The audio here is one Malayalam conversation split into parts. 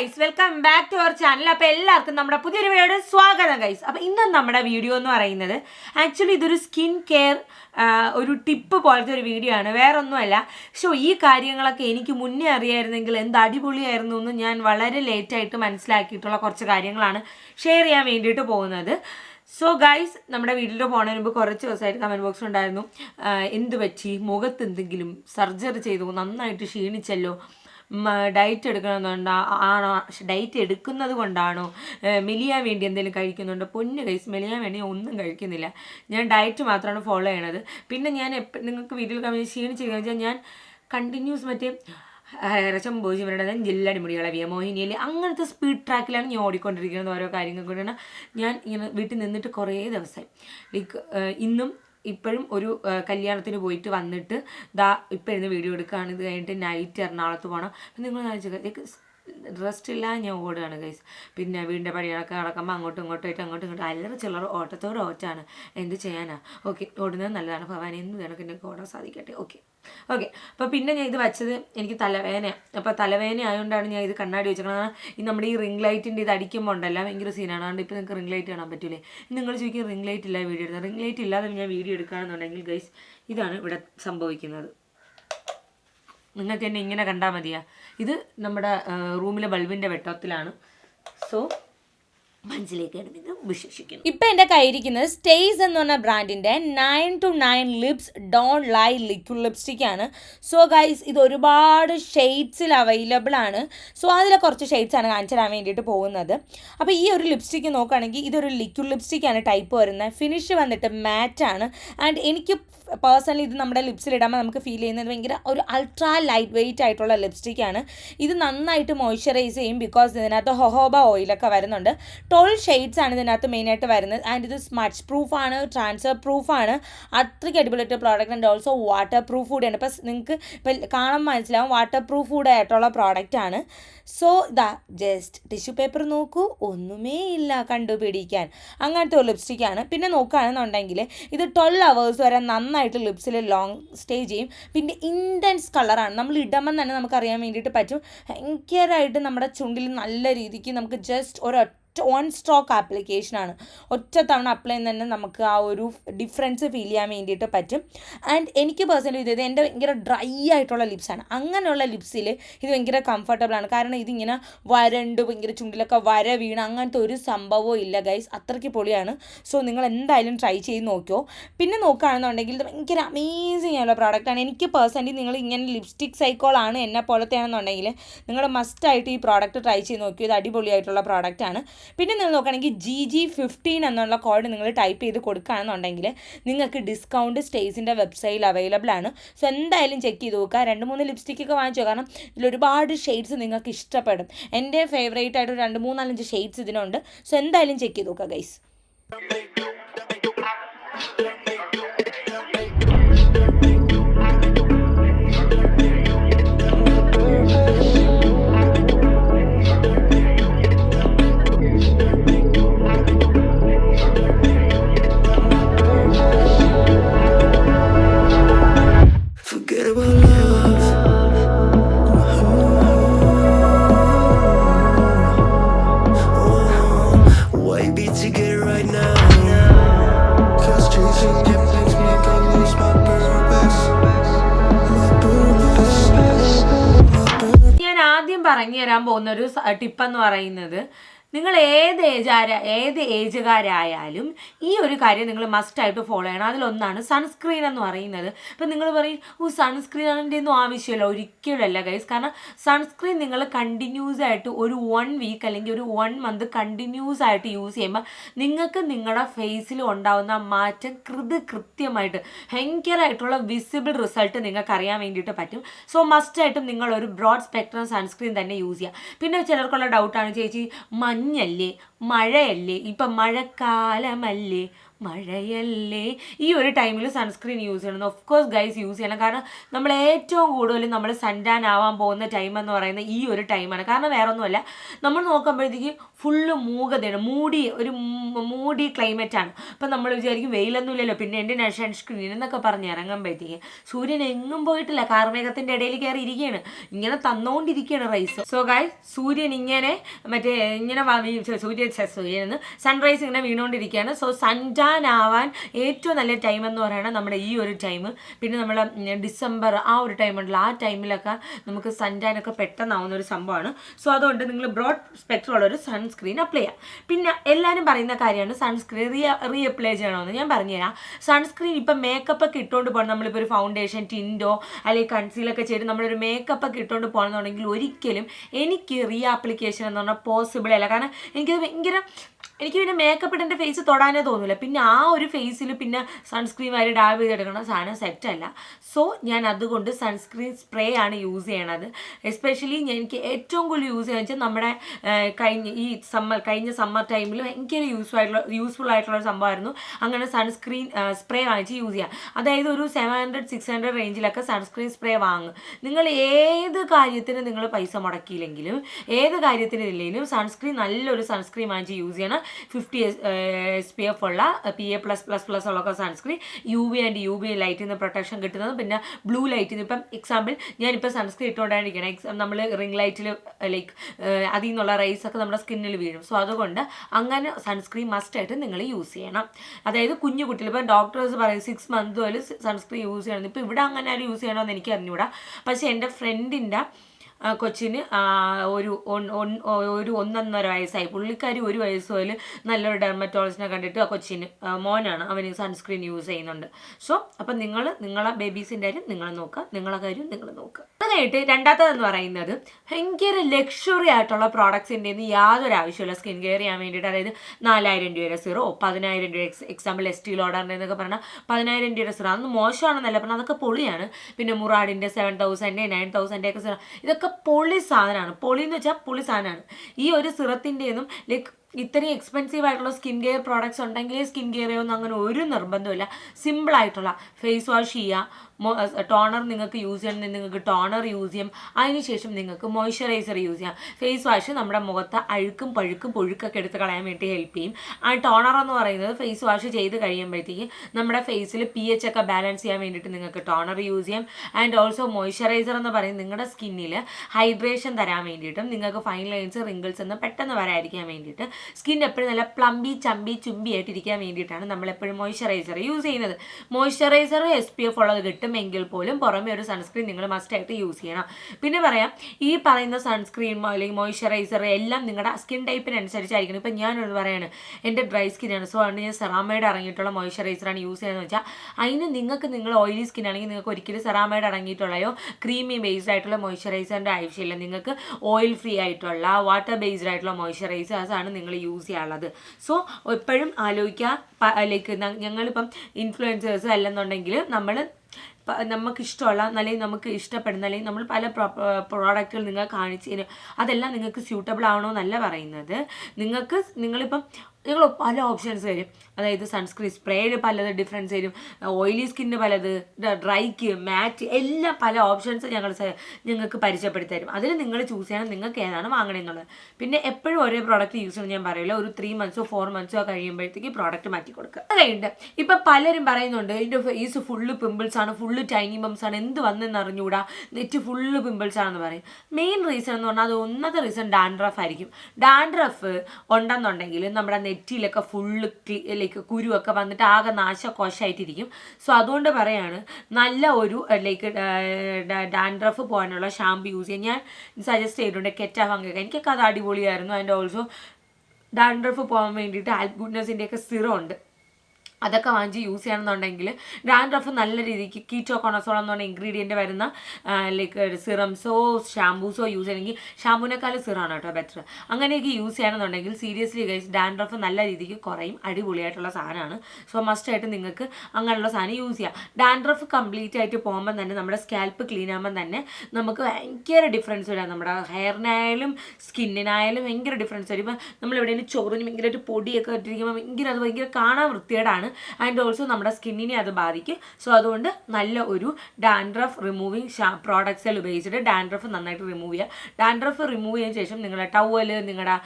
Guys welcome back to our channel അപ്പോൾ എല്ലാവർക്കും നമ്മുടെ പുതിയൊരു വീഡിയോയുടെ സ്വാഗതം ഗൈസ് അപ്പോൾ ഇന്ന് നമ്മുടെ വീഡിയോ എന്ന് പറയുന്നത് ആക്ച്വലി ഇതൊരു സ്കിൻ കെയർ ഒരു ടിപ്പ് പോലത്തെ ഒരു വീഡിയോ ആണ്. വേറൊന്നുമല്ല. സോ ഈ കാര്യങ്ങളൊക്കെ എനിക്ക് മുന്നേ അറിയായിരുന്നെങ്കിൽ എന്ത് അടിപൊളിയായിരുന്നു എന്ന് ഞാൻ വളരെ ലേറ്റായിട്ട് മനസ്സിലാക്കിയിട്ടുള്ള കുറച്ച് കാര്യങ്ങളാണ് ഷെയർ ചെയ്യാൻ വേണ്ടിയിട്ട് പോകുന്നത്. സോ ഗൈസ് നമ്മുടെ വീട്ടിൽ പോകുന്നതിന് മുമ്പ് കുറച്ച് ദിവസമായിട്ട് കമന്റ് ബോക്സ് ഉണ്ടായിരുന്നു. എന്ത് പറ്റി? മുഖത്ത് എന്തെങ്കിലും സർജറി ചെയ്തു? നന്നായിട്ട് ക്ഷീണിച്ചല്ലോ? ഡയറ്റ് എടുക്കണമെന്നുണ്ടോ. ആണോ? ഡയറ്റ് എടുക്കുന്നത് കൊണ്ടാണോ? മെലിയാൻ വേണ്ടി എന്തെങ്കിലും കഴിക്കുന്നുണ്ടോ? പൊന്ന് കൈസ് മെലിയാൻ വേണ്ടി ഒന്നും കഴിക്കുന്നില്ല. ഞാൻ ഡയറ്റ് മാത്രമാണ് ഫോളോ ചെയ്യണത്. പിന്നെ ഞാൻ എപ്പോൾ നിങ്ങൾക്ക് വീട്ടിൽ കമ്പനി ക്ഷീണിച്ച് കഴിഞ്ഞാൽ ഞാൻ കണ്ടിന്യൂസ് മറ്റേ രസം വരേണ്ടത് ജില്ലടി മുടികളെ വ്യമോഹിനിയിൽ അങ്ങനത്തെ സ്പീഡ് ട്രാക്കിലാണ് ഞാൻ ഓടിക്കൊണ്ടിരിക്കുന്നത് ഓരോ കാര്യങ്ങൾ കൊണ്ടാണ് ഞാൻ ഇങ്ങനെ വീട്ടിൽ നിന്നിട്ട് കുറേ ദിവസമായി. ലൈക്ക് ഇന്നും ഇപ്പോഴും ഒരു കല്യാണത്തിന് പോയിട്ട് വന്നിട്ട് ദാ ഇപ്പം ഇരുന്ന് വീഡിയോ എടുക്കുകയാണ് ഇത് കഴിഞ്ഞിട്ട് നൈറ്റ് എറണാകുളത്ത് പോകണം അപ്പം നിങ്ങൾ ലൈക്ക് റെസ്റ്റ് ഇല്ല ഞാൻ ഓടുകയാണ് ഗൈസ് പിന്നെ വീടിന്റെ പണികളൊക്കെ നടക്കുമ്പോൾ അങ്ങോട്ടും ഇങ്ങോട്ടും ആയിട്ട് അങ്ങോട്ടും ഇങ്ങോട്ടും അല്ലറ ചില്ലറ ഓട്ടത്തോട് ഓട്ടാണ്. എന്ത് ചെയ്യാനാണ് ഓക്കെ ഓടുന്നത് നല്ലതാണ്. ഭവാനി എന്ന് വേണമെങ്കിൽ എനിക്ക് ഓടാൻ സാധിക്കട്ടെ. Okay okay. അപ്പോൾ പിന്നെ ഞാൻ ഇത് വെച്ചത് എനിക്ക് തലവേദനയാണ് അപ്പോൾ തലവേദന ആയതുകൊണ്ടാണ് ഞാൻ ഇത് കണ്ണാടി വെച്ചേക്കുന്നത് ഈ നമ്മുടെ ഈ റിംഗ് ലൈറ്റിന്റെ ഇത് അടിക്കുമ്പോൾ ഉണ്ടല്ലോ ഭയങ്കര സീനാണ്. അതുകൊണ്ട് ഇപ്പോൾ നിങ്ങൾക്ക് റിംഗ് ലൈറ്റ് കാണാൻ പറ്റൂലേ. നിങ്ങൾ ചോദിക്കും റിംഗ് ലൈറ്റ് ഇല്ല വീഡിയോ എടുക്കുന്നത്. റിംഗ് ലൈറ്റ് ഇല്ലാതെ ഞാൻ വീഡിയോ എടുക്കുകയാണെന്നുണ്ടെങ്കിൽ ഗൈസ് ഇതാണ് ഇവിടെ സംഭവിക്കുന്നത്. നിങ്ങൾക്ക് എന്നെ ഇങ്ങനെ കണ്ടാൽ മതിയാ. ഇത് നമ്മുടെ റൂമിലെ ബൾബിന്റെ വെട്ടത്തിലാണ്. സോ മനസ്സിലേക്കാണ് നിങ്ങൾ വിശ്വസിക്കുന്നത്. ഇപ്പം എന്റെ കയ്യിരിക്കുന്നത് സ്റ്റേസ് എന്ന് പറഞ്ഞ ബ്രാൻഡിന്റെ nine to nine lips don't lie liquid lipstick ആണ്. സോ ഗൈസ് ഇത് ഒരുപാട് ഷെയ്ഡ്സിൽ അവൈലബിൾ ആണ്. സോ അതിലെ കുറച്ച് ഷെയ്ഡ്സ് ആണ് കാണിച്ചു തരാൻ വേണ്ടിയിട്ട് പോകുന്നത്. അപ്പോൾ ഈ ഒരു ലിപ്സ്റ്റിക്ക് നോക്കുകയാണെങ്കിൽ ഇതൊരു ലിക്വിഡ് ലിപ്സ്റ്റിക് ആണ് ടൈപ്പ് വരുന്നത്. ഫിനിഷ് വന്നിട്ട് മാറ്റ് ആണ്. ആൻഡ് എനിക്ക് പേഴ്സണലി ഇത് നമ്മുടെ ലിപ്സിൽ ഇടുമ്പോൾ നമുക്ക് ഫീൽ ചെയ്യുന്നത് ഭയങ്കര ഒരു അൾട്രാ ലൈറ്റ് വെയിറ്റ് ആയിട്ടുള്ള ലിപ്സ്റ്റിക് ആണ്. ഇത് നന്നായിട്ട് മോയ്സ്ചറൈസ് ചെയ്യും ബിക്കോസ് ഇതിനകത്ത് ഹൊഹോബ ഓയിലൊക്കെ വരുന്നുണ്ട്. ട്വൽവ് ഷെയ്ഡ്സ് ആണ് ഇതിനകത്ത് മെയിനായിട്ട് വരുന്നത്. ആൻഡ് ഇത് സ്മച്ച് പ്രൂഫ് ആണ് ട്രാൻസ്ഫർ പ്രൂഫ് ആണ്. അത്രയ്ക്ക് അടിപൊളിയായിട്ട് product and also water proof കൂടിയാണ്. ഇപ്പം നിങ്ങൾക്ക് ഇപ്പം കാണാൻ മനസ്സിലാവും വാട്ടർ പ്രൂഫ് കൂടെ ആയിട്ടുള്ള പ്രോഡക്റ്റ് ആണ്. സോ ദാ ജസ്റ്റ് ടിഷ്യൂ പേപ്പർ നോക്കൂ. ഒന്നുമേ ഇല്ല കണ്ടുപിടിക്കാൻ. അങ്ങനത്തെ ഒരു ലിപ്സ്റ്റിക് ആണ്. പിന്നെ നോക്കുകയാണെന്നുണ്ടെങ്കിൽ ഇത് ട്വൽവ് അവേഴ്സ് വരെ നന്നായിട്ട് ലിപ്സിൽ ലോങ് സ്റ്റേ ചെയ്യും. പിന്നെ ഇന്റൻസ് കളറാണ് നമ്മൾ ഇടുമ്പം തന്നെ നമുക്ക് അറിയാൻ വേണ്ടിയിട്ട് പറ്റും. ഭയങ്കരമായിട്ട് നമ്മുടെ ചുണ്ടിൽ നല്ല രീതിക്ക് നമുക്ക് ജസ്റ്റ് ഒരൊറ്റ വൺ സ്റ്റോക്ക് ആപ്ലിക്കേഷനാണ് ഒറ്റ തവണ അപ്ലൈ ചെയ്യുന്ന തന്നെ നമുക്ക് ആ ഒരു ഡിഫറൻസ് ഫീൽ ചെയ്യാൻ വേണ്ടിയിട്ട് പറ്റും. ആൻഡ് എനിക്ക് പേഴ്സണലി ഇത് എന്റെ ഭയങ്കര ഡ്രൈ ആയിട്ടുള്ള ലിപ്സാണ് അങ്ങനെയുള്ള ലിപ്സിൽ ഇത് ഭയങ്കര കംഫർട്ടബിൾ ആണ്. കാരണം ഇതിങ്ങനെ വരണ്ട് ഭയങ്കര ചുണ്ടിലൊക്കെ വര വീണ് അങ്ങനത്തെ ഒരു സംഭവവും ഇല്ല ഗൈസ് അത്രയ്ക്ക് പൊളിയാണ്. സോ നിങ്ങൾ എന്തായാലും ട്രൈ ചെയ്ത് നോക്കിയോ. പിന്നെ നോക്കുകയാണെന്നുണ്ടെങ്കിൽ ഇത് ഭയങ്കര അമേസിങ് ആയ പ്രോഡക്റ്റാണ് എനിക്ക് പേഴ്സണലി നിങ്ങൾ ഇങ്ങനെ ലിപ്സ്റ്റിക് സൈക്കോളാണ് എന്നെ പോലത്തെ ആണെന്നുണ്ടെങ്കിൽ നിങ്ങൾ മസ്റ്റായിട്ട് ഈ പ്രോഡക്റ്റ് ട്രൈ ചെയ്ത് നോക്കിയോ. ഇത് അടിപൊളിയായിട്ടുള്ള പ്രോഡക്റ്റാണ് പിന്നെ നിങ്ങൾ നോക്കുകയാണെങ്കിൽ ജി ജി ഫിഫ്റ്റീൻ എന്നുള്ള കോഡ് നിങ്ങൾ ടൈപ്പ് ചെയ്ത് കൊടുക്കുകയാണെന്നുണ്ടെങ്കിൽ നിങ്ങൾക്ക് ഡിസ്കൗണ്ട് സ്റ്റേസിന്റെ വെബ്സൈറ്റിൽ അവൈലബിൾ ആണ്. സോ എന്തായാലും ചെക്ക് ചെയ്ത് നോക്കുക. രണ്ട് മൂന്ന് ലിപ്സ്റ്റിക്കൊക്കെ വാങ്ങിച്ചോ കാരണം ഇതിൽ ഒരുപാട് ഷെയ്ഡ്സ് നിങ്ങൾക്ക് ഇഷ്ടപ്പെടും. എന്റെ ഫേവറേറ്റ് ആയിട്ട് രണ്ട് മൂന്നാലഞ്ച് ഷെയ്ഡ്സ് ഇതിനുണ്ട്. സോ എന്തായാലും ചെക്ക് ചെയ്ത് നോക്കുക ഗൈസ് ടിപ്പെന്ന് പറയുന്നത്. നിങ്ങൾ ഏത് ഏജ് ആര ഏത് ഏജുകാരായാലും ഈ ഒരു കാര്യം നിങ്ങൾ മസ്റ്റായിട്ട് ഫോളോ ചെയ്യണം. അതിലൊന്നാണ് സൺസ്ക്രീൻ എന്ന് പറയുന്നത്. ഇപ്പം നിങ്ങൾ പറയും ഓ സൺസ്ക്രീനിന്റെ ഒന്നും ആവശ്യമില്ല. ഒരിക്കലുമല്ല ഗൈസ് കാരണം സൺസ്ക്രീൻ നിങ്ങൾ കണ്ടിന്യൂസ് ആയിട്ട് ഒരു വൺ വീക്ക് അല്ലെങ്കിൽ ഒരു വൺ മന്ത് കണ്ടിന്യൂസ് ആയിട്ട് യൂസ് ചെയ്യുമ്പോൾ നിങ്ങൾക്ക് നിങ്ങളുടെ ഫേസിൽ ഉണ്ടാവുന്ന മാറ്റം കൃത് കൃത്യമായിട്ട് ഭയങ്കരമായിട്ടുള്ള വിസിബിൾ റിസൾട്ട് നിങ്ങൾക്ക് അറിയാൻ വേണ്ടിയിട്ട് പറ്റും. സോ മസ്റ്റായിട്ടും നിങ്ങൾ ഒരു ബ്രോഡ് സ്പെക്ട്രം സൺസ്ക്രീൻ തന്നെ യൂസ് ചെയ്യുക പിന്നെ ചിലർക്കുള്ള ഡൗട്ടാണ് ചേച്ചി മഞ്ഞല്ലേ മഴയല്ലേ ഇപ്പം മഴക്കാലമല്ലേ മഴയല്ലേ? ഈ ഒരു ടൈമിൽ സൺസ്ക്രീൻ യൂസ് ചെയ്യണം. ഓഫ് കോഴ്സ് ഗൈസ് യൂസ് ചെയ്യണം. കാരണം നമ്മൾ ഏറ്റവും കൂടുതൽ നമ്മൾ സൺടാൻ ആവാൻ പോകുന്ന ടൈം എന്ന് പറയുന്നത് ഈ ഒരു ടൈമാണ് കാരണം വേറെ ഒന്നുമല്ല നമ്മൾ നോക്കുമ്പോഴത്തേക്ക് ഫുള്ള് മൂകതയാണ് മൂടി ഒരു മൂടി ക്ലൈമറ്റ് ആണ്. അപ്പം നമ്മൾ വിചാരിക്കും വെയിലൊന്നുമില്ലല്ലോ പിന്നെ എന്റെ സൺസ്ക്രീൻ എന്നൊക്കെ പറഞ്ഞ് ഇറങ്ങുമ്പോഴത്തേക്ക് സൂര്യൻ എങ്ങും പോയിട്ടില്ല. കാർമേഘത്തിന്റെ ഇടയിൽ കയറി ഇരിക്കുകയാണ് ഇങ്ങനെ തന്നുകൊണ്ടിരിക്കുകയാണ് റൈസ് സോ ഗൈസ് സൂര്യൻ ഇങ്ങനെ മറ്റേ ഇങ്ങനെ സൂര്യൻ സൂര്യൻ സൺറൈസ് ഇങ്ങനെ വീണുകൊണ്ടിരിക്കുകയാണ് സോ സൺടാൻ ആവാൻ ഏറ്റവും നല്ല ടൈം എന്ന് പറയുന്നത് നമ്മുടെ ഈ ഒരു ടൈം പിന്നെ നമ്മൾ ഡിസംബർ ആ ഒരു ടൈം ഉണ്ടല്ലോ. ആ ടൈമിലൊക്കെ നമുക്ക് സൺടാനൊക്കെ പെട്ടെന്നാവുന്ന ഒരു സംഭവമാണ്. സോ അതുകൊണ്ട് നിങ്ങൾ ബ്രോഡ് സ്പെക്ട്രം ഉള്ള ഒരു സൺസ്ക്രീൻ അപ്ലൈ ചെയ്യാം. പിന്നെ എല്ലാവരും പറയുന്ന കാര്യമാണ് സൺസ്ക്രീൻ റീ റീ അപ്ലൈ ചെയ്യണമെന്ന് ഞാൻ പറഞ്ഞുതരാം. സൺസ്ക്രീൻ ഇപ്പം മേക്കപ്പ് ഒക്കെ ഇട്ടുകൊണ്ട് പോകണം നമ്മളിപ്പോൾ ഒരു ഫൗണ്ടേഷൻ ടിൻഡോ അല്ലെങ്കിൽ കൺസീലൊക്കെ ചെയ്ത് നമ്മളൊരു മേക്കപ്പ് ഒക്കെ ഇട്ടുകൊണ്ട് പോകണമെന്നുണ്ടെങ്കിൽ ഒരിക്കലും എനിക്ക് റീ ആപ്ലിക്കേഷൻ എന്ന് പറഞ്ഞാൽ പോസിബിൾ അല്ല. കാരണം എനിക്കത് ഭയങ്കര എനിക്ക് പിന്നെ മേക്കപ്പ് ഇട്ട് എന്റെ ഫേസ് തൊടാനേ തോന്നില്ല പിന്നെ ആ ഒരു ഫേസിൽ പിന്നെ സൺസ്ക്രീൻ വരെ ഡാബ് ചെയ്തെടുക്കണം സാധനം സെറ്റല്ല സോ ഞാൻ അതുകൊണ്ട് സൺസ്ക്രീൻ സ്പ്രേ ആണ് യൂസ് ചെയ്യണത്. എസ്പെഷ്യലി എനിക്ക് ഏറ്റവും കൂടുതൽ യൂസ് ചെയ്യുക വെച്ചാൽ നമ്മുടെ കഴിഞ്ഞ ഈ സമ്മർ കഴിഞ്ഞ സമ്മർ ടൈമിൽ ഭയങ്കര യൂസ് ആയിട്ടുള്ള യൂസ്ഫുൾ ആയിട്ടുള്ള ഒരു സംഭവമായിരുന്നു. അങ്ങനെ സൺസ്ക്രീൻ സ്പ്രേ വാങ്ങിച്ച് യൂസ് ചെയ്യാം. അതായത് ഒരു സെവൻ ഹൺഡ്രഡ് സിക്സ് ഹൺഡ്രഡ് റേഞ്ചിലൊക്കെ സൺസ്ക്രീൻ സ്പ്രേ വാങ്ങും. നിങ്ങൾ ഏത് കാര്യത്തിന് നിങ്ങൾ പൈസ മുടക്കിയില്ലെങ്കിലും ഏത് കാര്യത്തിന് ഇല്ലെങ്കിലും സൺസ്ക്രീൻ നല്ലൊരു സൺസ്ക്രീൻ വാങ്ങിച്ച് യൂസ് ചെയ്യണം. ഫിഫ്റ്റി എസ് പി എഫ് ഉള്ള P A plus plus plus ഉള്ള sunscreen U V and U V ലൈറ്റിൽ നിന്ന് പ്രൊട്ടക്ഷൻ കിട്ടുന്നത് പിന്നെ ബ്ലൂ ലൈറ്റിൽ നിന്ന് ഇപ്പം എക്സാമ്പിൾ ഞാനിപ്പോൾ സൺസ്ക്രീൻ ഇട്ടുകൊണ്ടായിരിക്കണം എക്സാം നമ്മൾ റിംഗ് ലൈറ്റിൽ ലൈക്ക് അതിൽ നിന്നുള്ള റൈസ് ഒക്കെ നമ്മുടെ സ്കിന്നിൽ വീഴും. സോ അതുകൊണ്ട് അങ്ങനെ സൺസ്ക്രീൻ മസ്റ്റായിട്ട് നിങ്ങൾ യൂസ് ചെയ്യണം. അതായത് കുഞ്ഞു കുട്ടികൾ ഇപ്പം ഡോക്ടേഴ്സ് പറയും സിക്സ് മന്ത് മുതൽ സൺസ്ക്രീൻ യൂസ് ചെയ്യണം. ഇപ്പം ഇവിടെ അങ്ങനെ ആരും യൂസ് ചെയ്യണമെന്ന് എനിക്ക് അറിഞ്ഞുകൂടാ പക്ഷേ എന്റെ ഫ്രണ്ടിന്റെ കൊച്ചിന് ഒരു ഒരു ഒന്നൊന്നര വയസ്സായി. പുള്ളിക്കാരി ഒരു വയസ്സ് മുതൽ നല്ലൊരു ഡെർമറ്റോളജിനെ കണ്ടിട്ട് ആ കൊച്ചിന് മോനാണ് അവന് സൺസ്ക്രീൻ യൂസ് ചെയ്യുന്നുണ്ട്. സോ അപ്പം നിങ്ങൾ നിങ്ങളെ ബേബീസിന്റെ കാര്യം നിങ്ങൾ നോക്കുക നിങ്ങളെ കാര്യം നിങ്ങൾ നോക്കുക. അതായിട്ട് രണ്ടാമത്തതെന്ന് പറയുന്നത് ഭയങ്കര ലക്ഷറി ആയിട്ടുള്ള പ്രോഡക്ട്സിന്റെ യാതൊരു ആവശ്യമില്ല സ്കിൻ കെയർ ചെയ്യാൻ വേണ്ടിയിട്ട് അതായത് നാലായിരം രൂപയുടെ സിറോ പതിനായിരം രൂപ എക്സ് എക്സാമ്പിൾ എസ് ടി ലോഡറിന്റെ എന്നൊക്കെ പറഞ്ഞാൽ പതിനായിരം രൂപയുടെ സിറോ അതൊന്നും മോശമാണെന്നല്ല പറഞ്ഞാൽ അതൊക്കെ പൊളിയാണ്. പിന്നെ മുറാഡിന്റെ സെവൻ തൗസൻഡ് നയൻ തൗസൻഡ് ഒക്കെ സിറോ ഇതൊക്കെ പൊളി സാധനമാണ്. പൊളി എന്ന് വെച്ചാൽ പൊളി സാധനമാണ്. ഈ ഒരു സിറത്തിന്റെയൊന്നും ലൈക്ക് ഇത്രയും എക്സ്പെൻസീവ് ആയിട്ടുള്ള സ്കിൻ കെയർ പ്രോഡക്ട്സ് ഉണ്ടെങ്കിൽ സ്കിൻ കെയർ അങ്ങനെ ഒരു നിർബന്ധമില്ല സിമ്പിളായിട്ടുള്ള ഫേസ് വാഷ് ചെയ്യുക ടോണർ നിങ്ങൾക്ക് യൂസ് ചെയ്യണമെങ്കിൽ നിങ്ങൾക്ക് ടോണർ യൂസ് ചെയ്യാം. അതിനുശേഷം നിങ്ങൾക്ക് മോയ്സ്ചറൈസർ യൂസ് ചെയ്യാം. ഫേസ് വാഷ് നമ്മുടെ മുഖത്ത് അഴുക്കും പഴുക്കും പൊഴുക്കൊക്കെ എടുത്ത് കളയാൻ വേണ്ടി ഹെൽപ്പ് ചെയ്യും. ആ ടോണർ എന്ന് പറയുന്നത് ഫേസ് വാഷ് ചെയ്ത് കഴിയുമ്പോഴത്തേക്ക് നമ്മുടെ ഫേസിൽ പി എച്ച് ഒക്കെ ബാലൻസ് ചെയ്യാൻ വേണ്ടിയിട്ട് നിങ്ങൾക്ക് ടോണർ യൂസ് ചെയ്യാം. ആൻഡ് ഓൾസോ മോയ്സ്ചറൈസർ എന്ന് പറയുന്നത് നിങ്ങളുടെ സ്കിന്നിൽ ഹൈഡ്രേഷൻ തരാൻ വേണ്ടിയിട്ടും നിങ്ങൾക്ക് ഫൈൻ ലൈൻസ് റിങ്കിൾസ് ഒന്നും പെട്ടെന്ന് വരാതിരിക്കാൻ വേണ്ടിയിട്ട് സ്കിൻ എപ്പോഴും നല്ല പ്ലംബി ചമ്പി ചുമ്പി ആയിട്ടിരിക്കാൻ വേണ്ടിയിട്ടാണ് നമ്മളെപ്പോഴും മോയ്സ്ചറൈസർ യൂസ് ചെയ്യുന്നത്. മോയ്സ്ചറൈസർ എസ് പി എഫ് ഉള്ളത് കിട്ടുമെങ്കിൽ പോലും പുറമേ ഒരു സൺസ്ക്രീൻ നിങ്ങൾ മസ്റ്റ് ആയിട്ട് യൂസ് ചെയ്യണം. പിന്നെ പറയാം ഈ പറയുന്ന സൺസ്ക്രീൻ അല്ലെങ്കിൽ മോയ്സ്ചറൈസർ എല്ലാം നിങ്ങളുടെ സ്കിൻ ടൈപ്പിനനുസരിച്ചായിരിക്കണം ഇപ്പം ഞാനൊരു പറയാണ് എന്റെ ഡ്രൈ സ്കിന്നാണ് സോ അതുകൊണ്ട് ഞാൻ സെറാമൈഡ് അടങ്ങിയിട്ടുള്ള മോയ്സ്ചറൈസറാണ് യൂസ് ചെയ്യുന്നത് വെച്ചാൽ അതിന് നിങ്ങൾക്ക് നിങ്ങൾ ഓയിലി സ്കിൻ ആണെങ്കിൽ നിങ്ങൾക്ക് ഒരിക്കലും സെറാമൈഡ് അടങ്ങിയിട്ടുള്ളയോ ക്രീമി ബേസ്ഡ് ആയിട്ടുള്ള മോയ്സ്ചറൈസറിന്റെ ആവശ്യമില്ല. നിങ്ങൾക്ക് ഓയിൽ ഫ്രീ ആയിട്ടുള്ള വാട്ടർ ബേസ്ഡ് ആയിട്ടുള്ള മോയ്സ്ചറൈസേഴ്സ് ആണ് നിങ്ങൾ യൂസ് ചെയ്യാനുള്ളത്. സോ എപ്പോഴും ആലോചിക്കുക ലൈക്ക് ഞങ്ങളിപ്പം ഇൻഫ്ലുവൻസേഴ്സ് അല്ലെന്നുണ്ടെങ്കിൽ നമ്മൾ നമുക്ക് ഇഷ്ടമുള്ള അല്ലെങ്കിൽ നമുക്ക് ഇഷ്ടപ്പെടുന്ന അല്ലെങ്കിൽ നമ്മൾ പല പ്രോഡക്റ്റുകൾ നിങ്ങൾ കാണിച്ചു തരും. അതെല്ലാം നിങ്ങൾക്ക് സ്യൂട്ടബിൾ ആവണമെന്നല്ല പറയുന്നത്. നിങ്ങൾക്ക് നിങ്ങളിപ്പം നിങ്ങൾ പല ഓപ്ഷൻസ് വരും അതായത് സൺസ്ക്രീൻ സ്പ്രേയിൽ പലത് ഡിഫറൻസ് വരും ഓയിലി സ്കിന്നിന് പലത് ഡ്രൈക്ക് മാറ്റ് എല്ലാം പല ഓപ്ഷൻസ് ഞങ്ങൾ നിങ്ങൾക്ക് പരിചയപ്പെടുത്തി തരും. അതിൽ നിങ്ങൾ ചൂസ് ചെയ്യണം. നിങ്ങൾക്ക് ഏതാണ് വാങ്ങണമെന്നുള്ളത് പിന്നെ എപ്പോഴും ഒരേ പ്രോഡക്റ്റ് യൂസ് ചെയ്യണം. ഞാൻ പറയില്ല ഒരു ത്രീ മന്ത്സോ ഫോർ മന്ത്സോ കഴിയുമ്പോഴത്തേക്ക് പ്രോഡക്റ്റ് മാറ്റി കൊടുക്കുക. അതായത് ഇപ്പം പലരും പറയുന്നുണ്ട് എന്റെ ഫേസ് ഫുള്ള് പിമ്പിൾസ് ആണ് ഫുള്ള് ടൈനി ബംസ് ആണ്. എന്ത് വന്നെന്ന് അറിഞ്ഞുകൂടാ നെറ്റ് ഫുള്ള് പിമ്പിൾസ് ആണെന്ന് പറയും. മെയിൻ റീസൺ എന്ന് പറഞ്ഞാൽ അത് ഒന്നത്തെ റീസൺ ഡാൻഡ്രഫ് ആയിരിക്കും. ഡാൻഡ്രഫ് ഉണ്ടെന്നുണ്ടെങ്കിൽ നമ്മുടെ നെറ്റിയിലൊക്കെ ഫുള്ള് ലൈക്ക് കുരുവൊക്കെ വന്നിട്ട് ആകെ നാശകോശമായിട്ടിരിക്കും സോ അതുകൊണ്ട് പറയാണ് നല്ല ഒരു ലൈക്ക് ഡാൻഡ്രഫ് പോകാനുള്ള ഷാമ്പു യൂസ് ചെയ്യാൻ ഞാൻ സജസ്റ്റ് ചെയ്തിട്ടുണ്ട് കെറ്റ ഫംഗൊക്കെ എനിക്കൊക്കെ അത് അടിപൊളിയായിരുന്നു. ആൻഡ് ഓൾസോ ഡാൻഡ്രഫ് പോകാൻ വേണ്ടിയിട്ട് ആൽഗുഡ്നസിന്റെയൊക്കെ ഗുഡ്നസിന്റെയൊക്കെ സിറം ഉണ്ട്. അതൊക്കെ വാങ്ങിച്ച് യൂസ് ചെയ്യണമെന്നുണ്ടെങ്കിൽ ഡാൻഡ്രഫ് നല്ല രീതിക്ക് കീറ്റോ കൊണസോൾ എന്ന് പറഞ്ഞ ഇൻഗ്രീഡിയന്റ് വരുന്ന ലൈക്ക് സിറംസോ ഷാംപൂസോ യൂസ് ചെയ്യണമെങ്കിൽ ഷാമ്പൂവിനേക്കാളും സിറാണ് കേട്ടോ ബെറ്റർ അങ്ങനെയൊക്കെ യൂസ് ചെയ്യണമെന്നുണ്ടെങ്കിൽ സീരിയസ്ലി ഗൈസ് ഡാൻഡ്രഫ് നല്ല രീതിക്ക് കുറയും അടിപൊളിയായിട്ടുള്ള സാധനമാണ്. സോ മസ്റ്റ് ആയിട്ട് നിങ്ങൾക്ക് അങ്ങനെയുള്ള സാധനം യൂസ് ചെയ്യാം. ഡാൻഡ്രഫ് കംപ്ലീറ്റ് ആയിട്ട് പോകുമ്പോൾ തന്നെ നമ്മുടെ സ്കാൽപ്പ് ക്ലീൻ ആകുമ്പോൾ തന്നെ നമുക്ക് ഭയങ്കര ഡിഫറൻസ് വരാം. നമ്മുടെ ഹെയറിനായാലും സ്കിന്നിനായാലും ഭയങ്കര ഡിഫറൻസ് വരും. ഇപ്പം നമ്മൾ എവിടെയെങ്കിലും ചോറിന് ഭയങ്കരമായിട്ട് പൊടിയൊക്കെ ഇട്ടിരിക്കുമ്പോൾ ഭയങ്കര അത് ഭയങ്കര കാണാൻ വൃത്തികേടാണ്. ആൻഡ് ഓൾസോ നമ്മുടെ സ്കിന്നിനെ അത് ബാധിക്കും. സോ അതുകൊണ്ട് നല്ല ഒരു ഡാൻഡ്രഫ് റിമൂവിങ് പ്രോഡക്ട്സുകൾ ഉപയോഗിച്ചിട്ട് ഡാൻഡ്രഫ് നന്നായിട്ട് റിമൂവ് ചെയ്യുക ഡാൻഡ്രഫ് റിമൂവ് ചെയ്തതിന് ശേഷം നിങ്ങളുടെ ടവൽ നിങ്ങളുടെ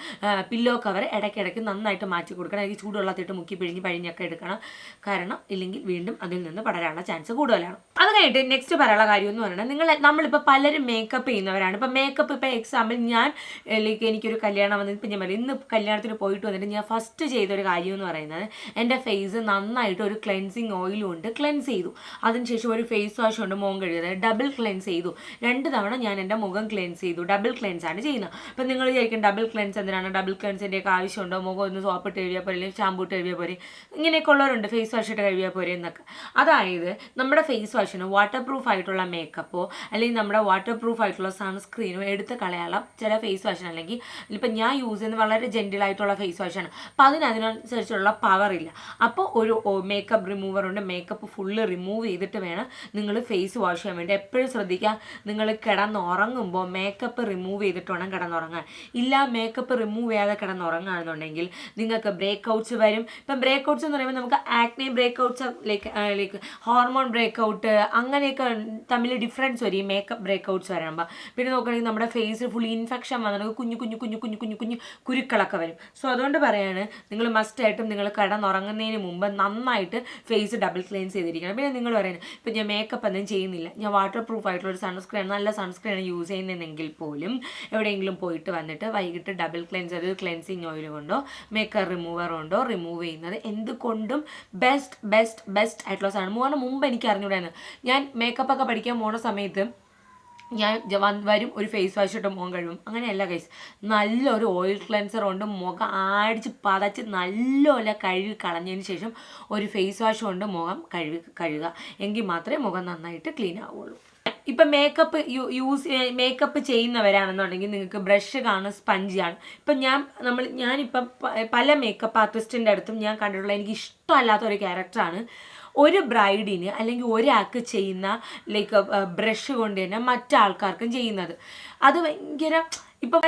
പില്ലോ കവർ ഇടയ്ക്കിടയ്ക്ക് നന്നായിട്ട് മാറ്റി കൊടുക്കണം. അല്ലെങ്കിൽ ചൂടുവെള്ളത്തിട്ട് മുക്കി പിഴിഞ്ഞ് പഴിഞ്ഞൊക്കെ എടുക്കണം. കാരണം ഇല്ലെങ്കിൽ വീണ്ടും അതിൽ നിന്ന് പടരാനുള്ള ചാൻസ് കൂടുതലാണ്. അത് കഴിഞ്ഞിട്ട് നെക്സ്റ്റ് പറയാനുള്ള കാര്യം എന്ന് പറയുന്നത് നിങ്ങൾ നമ്മളിപ്പോൾ പലരും മേക്കപ്പ് ചെയ്യുന്നവരാണ്. ഇപ്പോൾ മേക്കപ്പ് ഇപ്പോൾ എക്സാമ്പിൾ ഞാൻ ലൈക്ക് എനിക്കൊരു കല്യാണം വന്നത് ഇപ്പം ഞാൻ പറയും ഇന്ന് കല്യാണത്തിന് പോയിട്ട് വന്നിട്ട് ഞാൻ ഫസ്റ്റ് ചെയ്തൊരു കാര്യം എന്ന് പറയുന്നത് എന്റെ ഫേസ് നന്നായിട്ട് ഒരു ക്ലെൻസിങ് ഓയിലും ഉണ്ട്. ക്ലെൻസ് ചെയ്തു. അതിനുശേഷം ഒരു ഫേസ് വാഷ് കൊണ്ട് മുഖം കഴുകിയത് ഡബിൾ ക്ലെൻസ് ചെയ്തു. രണ്ട് തവണ ഞാൻ എന്റെ മുഖം ക്ലെൻസ് ചെയ്തു. ഡബിൾ ക്ലെൻസ് ആണ് ചെയ്യുന്നത്. അപ്പം നിങ്ങൾ വിചാരിക്കും ഡബിൾ ക്ലെൻസ് എന്തിനാണ്? ഡബിൾ ക്ലെൻസിന്റെ ഒക്കെ ആവശ്യമുണ്ടോ? മുഖം ഒന്ന് സോപ്പ് ഇട്ട് കഴുകിയാൽ പോലെ അല്ലെങ്കിൽ ഷാമ്പൂ ഇട്ട് കഴുകിയാൽ പോരെ? ഇങ്ങനെയൊക്കെ ഉള്ളവരുണ്ട് ഫേസ് വാഷ് ഇട്ട് കഴുകിയാൽ പോരെ എന്നൊക്കെ. അതായത് നമ്മുടെ ഫേസ് വാഷിന് വാട്ടർ പ്രൂഫ് ആയിട്ടുള്ള മേക്കപ്പോ അല്ലെങ്കിൽ നമ്മുടെ വാട്ടർ പ്രൂഫ് ആയിട്ടുള്ള സൺസ്ക്രീനോ എടുത്ത് കളയാനുള്ള ചില ഫേസ് വാഷിന് അല്ലെങ്കിൽ ഇപ്പം ഞാൻ യൂസ് ചെയ്യുന്നത് വളരെ ജെന്റിലായിട്ടുള്ള ഫേസ് വാഷാണ് അപ്പോൾ അതിനനുസരിച്ചുള്ള പവർ ഇല്ല. അപ്പോൾ ഒരു മേക്കപ്പ് റിമൂവർ ഉണ്ട്. മേക്കപ്പ് ഫുള്ള് റിമൂവ് ചെയ്തിട്ട് വേണം നിങ്ങൾ ഫേസ് വാഷ് ചെയ്യാൻ വേണ്ടി. എപ്പോഴും ശ്രദ്ധിക്കുക നിങ്ങൾ കിടന്നുറങ്ങുമ്പോൾ മേക്കപ്പ് റിമൂവ് ചെയ്തിട്ട് വേണം കിടന്നുറങ്ങാൻ. ഇല്ല മേക്കപ്പ് റിമൂവ് ചെയ്യാതെ കിടന്നുറങ്ങുകയാണെന്നുണ്ടെങ്കിൽ നിങ്ങൾക്ക് ബ്രേക്ക് ഔട്ട്സ് വരും. ഇപ്പം ബ്രേക്ക് ഔട്ട്സ് എന്ന് പറയുമ്പോൾ നമുക്ക് acne breakouts like like hormone breakout അങ്ങനെയൊക്കെ തമ്മിൽ ഡിഫറൻസ് വരും ഈ മേക്കപ്പ് ബ്രേക്ക് ഔട്ട്സ് വരുമ്പോൾ പിന്നെ നോക്കുകയാണെങ്കിൽ നമ്മുടെ ഫേസ് ഫുൾ ഇൻഫെക്ഷൻ വന്നിട്ട് കുഞ്ഞു കുഞ്ഞു കുഞ്ഞു കുഞ്ഞു കുഞ്ഞു കുഞ്ഞു കുരുക്കളൊക്കെ വരും. സോ അതുകൊണ്ട് പറയാണ് നിങ്ങൾ മസ്റ്റായിട്ടും നിങ്ങൾ കിടന്നുറങ്ങുന്നതിന് മുമ്പ് നന്നായിട്ട് ഫേസ് ഡബിൾ ക്ലീൻസ് ചെയ്തിരിക്കണം. പിന്നെ നിങ്ങൾ പറയുന്നത് ഇപ്പം ഞാൻ മേക്കപ്പ് ഒന്നും ചെയ്യുന്നില്ല. ഞാൻ വാട്ടർ പ്രൂഫ് ആയിട്ടുള്ള ഒരു സൺസ്ക്രീൻ നല്ല സൺസ്ക്രീൻ യൂസ് ചെയ്യുന്നതെങ്കിൽ പോലും എവിടെയെങ്കിലും പോയിട്ട് വന്നിട്ട് വൈകിട്ട് ഡബിൾ ക്ലെൻസ് അത് ക്ലെൻസിങ് ഓയിൽ കൊണ്ടോ മേക്കപ്പ് റിമൂവർ കൊണ്ടോ റിമൂവ് ചെയ്യുന്നത് എന്തുകൊണ്ടും ബെസ്റ്റ് ബെസ്റ്റ് ബെസ്റ്റ് ആയിട്ടുള്ള സാധനം. മൂന്ന് മുമ്പ് എനിക്ക് അറിഞ്ഞൂടായിരുന്നു. ഞാൻ മേക്കപ്പ് ഒക്കെ പഠിക്കാൻ പോണ സമയത്ത് ഞാൻ വരും ഒരു ഫേസ് വാഷ് ഇട്ട് മുഖം കഴുകും. അങ്ങനെയല്ല കൈസ് നല്ലൊരു ഓയിൽ ക്ലെൻസർ കൊണ്ട് മുഖം ആടിച്ച് പതച്ച് നല്ലപോലെ കഴുകി കളഞ്ഞതിന് ശേഷം ഒരു ഫേസ് വാഷ് കൊണ്ട് മുഖം കഴുകി കഴുകുക. എങ്കിൽ മാത്രമേ മുഖം നന്നായിട്ട് ക്ലീൻ ആവുള്ളൂ. ഇപ്പം മേക്കപ്പ് യൂസ് മേക്കപ്പ് ചെയ്യുന്നവരാണെന്നുണ്ടെങ്കിൽ നിങ്ങൾക്ക് ബ്രഷ് കാണും സ്പഞ്ചാണ് ഇപ്പം ഞാൻ നമ്മൾ ഞാനിപ്പം പല മേക്കപ്പ് ആർട്ടിസ്റ്റിന്റെ അടുത്തും ഞാൻ കണ്ടിട്ടുള്ള എനിക്ക് ഇഷ്ടമല്ലാത്ത ഒരു ക്യാരക്ടറാണ് ഒരു ബ്രൈഡിന് അല്ലെങ്കിൽ ഒരാൾക്ക് ചെയ്യുന്ന ലൈക്ക് ബ്രഷ് കൊണ്ട് തന്നെ മറ്റാൾക്കാർക്കും ചെയ്യുന്നത്. അത് ഭയങ്കര ഇപ്പം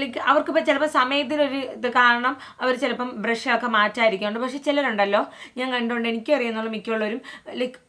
ലൈക്ക് അവർക്കിപ്പോൾ ചിലപ്പോൾ സമയത്തിനൊരു ഇത് കാരണം അവർ ചിലപ്പം ബ്രഷൊക്കെ മാറ്റാതിരിക്കുന്നുണ്ട്. പക്ഷെ ചിലരുണ്ടല്ലോ ഞാൻ കണ്ടുകൊണ്ട് എനിക്കറിയാന്നുള്ള മിക്കുള്ളവരും ലൈക്ക്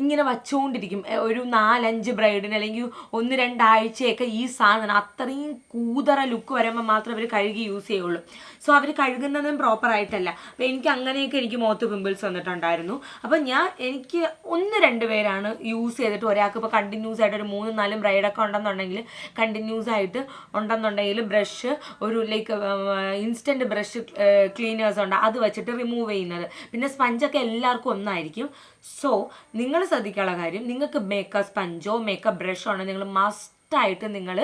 ഇങ്ങനെ വച്ചുകൊണ്ടിരിക്കും. ഒരു നാലഞ്ച് ബ്രൈഡിന് അല്ലെങ്കിൽ ഒന്ന് രണ്ടാഴ്ചയൊക്കെ ഈ സാധനം അത്രയും കൂതറ ലുക്ക് വരുമ്പോൾ മാത്രം അവർ കഴുകി യൂസ് ചെയ്യുള്ളൂ. സോ അവർ കഴുകുന്നതും പ്രോപ്പറായിട്ടല്ല അപ്പോൾ എനിക്ക് അങ്ങനെയൊക്കെ എനിക്ക് മുഖത്ത് പിമ്പിൾസ് വന്നിട്ടുണ്ടായിരുന്നു. അപ്പോൾ ഞാൻ എനിക്ക് ഒന്ന് രണ്ട് പേരാണ് യൂസ് ചെയ്തിട്ട് ഒരാൾക്ക് ഇപ്പോൾ കണ്ടിന്യൂസ് ആയിട്ട് ഒരു മൂന്നും നാലും ബ്രൈഡൊക്കെ ഉണ്ടെന്നുണ്ടെങ്കിൽ കണ്ടിന്യൂസ് ആയിട്ട് ഉണ്ടെന്നുണ്ടെങ്കിൽ ബ്രഷ് ഒരു ലൈക്ക് ഇൻസ്റ്റന്റ് ബ്രഷ് ക്ലീനേഴ്സ് ഉണ്ട്. അത് വെച്ചിട്ട് റിമൂവ് ചെയ്യുന്നത്. പിന്നെ സ്പഞ്ചൊക്കെ എല്ലാവർക്കും ഒന്നായിരിക്കും. സോ നിങ്ങൾ ശ്രദ്ധിക്കാനുള്ള കാര്യം നിങ്ങൾക്ക് മേക്കപ്പ് സ്പഞ്ചോ മേക്കപ്പ് ബ്രഷോ ആണ് നിങ്ങൾ മസ്റ്റായിട്ട് നിങ്ങൾ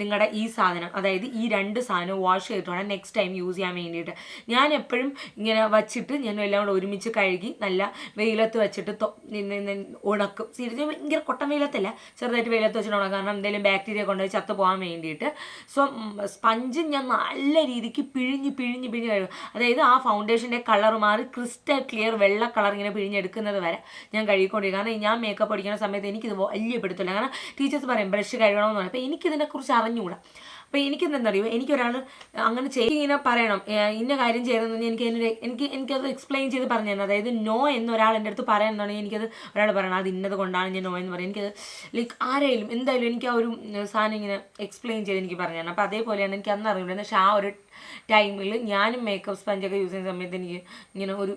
നിങ്ങളുടെ ഈ സാധനം അതായത് ഈ രണ്ട് സാധനം വാഷ് ചെയ്തിട്ട് വേണം നെക്സ്റ്റ് ടൈം യൂസ് ചെയ്യാൻ വേണ്ടിയിട്ട്. ഞാൻ എപ്പോഴും ഇങ്ങനെ വച്ചിട്ട് ഞാൻ എല്ലാം കൂടെ ഒരുമിച്ച് കഴുകി നല്ല വെയിലത്ത് വെച്ചിട്ട് ഉണക്കും. സീരിയസ് ഭയങ്കര കൊട്ടൻ വെയിലത്തല്ല ചെറുതായിട്ട് വെയിലത്ത് വെച്ചിട്ട് ഉണക്കാം. കാരണം എന്തെങ്കിലും ബാക്ടീരിയ കൊണ്ടുപോയി ചത്തു പോകാൻ വേണ്ടിയിട്ട്. സോ സ്പഞ്ച് ഞാൻ നല്ല രീതിക്ക് പിഴിഞ്ഞ് പിഴിഞ്ഞ് പിഴിഞ്ഞ് കഴുകും. അതായത് ആ ഫൗണ്ടേഷന്റെ കളർ മാറി ക്രിസ്റ്റൽ ക്ലിയർ വെള്ള കളർ ഇങ്ങനെ പിഴിഞ്ഞെടുക്കുന്നത് വരെ ഞാൻ കഴുകിക്കൊണ്ടിരിക്കും. കാരണം ഞാൻ മേക്കപ്പ് പഠിക്കുന്ന സമയത്ത് എനിക്കിത് വലിയ പിടുത്തില്ല കാരണം ടീച്ചേഴ്സ് പറയും ബ്രഷ് കഴുകണമെന്ന് പറയും. അപ്പോൾ എനിക്കിതിനെക്കുറിച്ച് അറിഞ്ഞുകൂടാ. അപ്പോൾ എനിക്കെന്തെന്നറിയോ എനിക്കൊരാൾ അങ്ങനെ ചെയ്ത് ഇങ്ങനെ പറയണം ഇന്ന കാര്യം ചെയ്തതെന്ന് എനിക്ക് അതിനൊരു എനിക്ക് എനിക്കത് എക്സ്പ്ലെയിൻ ചെയ്ത് പറഞ്ഞു തരണം. അതായത് നോ എന്നൊരാൾ എന്റെ അടുത്ത് പറയുന്നുണ്ടെങ്കിൽ എനിക്കത് ഒരാൾ പറയണം. അത് ഇന്നത് കൊണ്ടാണ് ഞാൻ നോ എന്ന് പറയും. എനിക്കത് ലൈക്ക് ആരെയും എന്തായാലും എനിക്ക് ആ ഒരു സാധനം ഇങ്ങനെ എക്സ്പ്ലെയിൻ ചെയ്ത് എനിക്ക് പറഞ്ഞു തരണം. അപ്പോൾ അതേപോലെയാണ് എനിക്ക് അന്ന് അറിയില്ല പക്ഷേ ആ ഒരു ടൈമിൽ ഞാനും മേക്കപ്പ് സ്പഞ്ചൊക്കെ യൂസ് ചെയ്യുന്ന സമയത്ത് എനിക്ക് ഇങ്ങനെ ഒരു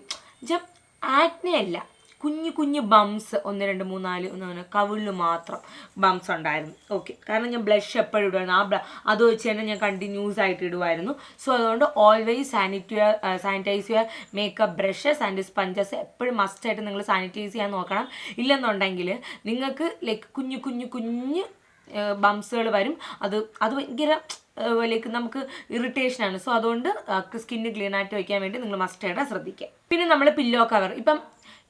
ആക്നെ അല്ല കുഞ്ഞു കുഞ്ഞു ബംസ് ഒന്ന് രണ്ട് മൂന്ന് നാല് ഒന്ന് അങ്ങനെ കവിളിൽ മാത്രം ബംസ് ഉണ്ടായിരുന്നു. ഓക്കെ കാരണം ഞാൻ ബ്ലഷ് എപ്പോഴും ഇടുമായിരുന്നു ആ അത് വെച്ച് തന്നെ ഞാൻ കണ്ടിന്യൂസ് ആയിട്ട് ഇടുമായിരുന്നു സോ അതുകൊണ്ട് always sanity sanitise your makeup brushes and sponges എപ്പോഴും മസ്റ്റായിട്ട് നിങ്ങൾ സാനിറ്റൈസ് ചെയ്യാൻ നോക്കണം. ഇല്ലെന്നുണ്ടെങ്കിൽ നിങ്ങൾക്ക് ലൈക്ക് കുഞ്ഞു കുഞ്ഞു കുഞ്ഞ് ബംസുകൾ വരും. അത് അത് ഭയങ്കര ലൈക്ക് നമുക്ക് ഇറിറ്റേഷനാണ് സോ അതുകൊണ്ട് സ്കിന്ന് ക്ലീൻ ആയിട്ട് വയ്ക്കാൻ വേണ്ടി നിങ്ങൾ മസ്റ്റായിട്ട് ശ്രദ്ധിക്കുക. പിന്നെ നമ്മൾ പില്ലോ കവർ ഇപ്പം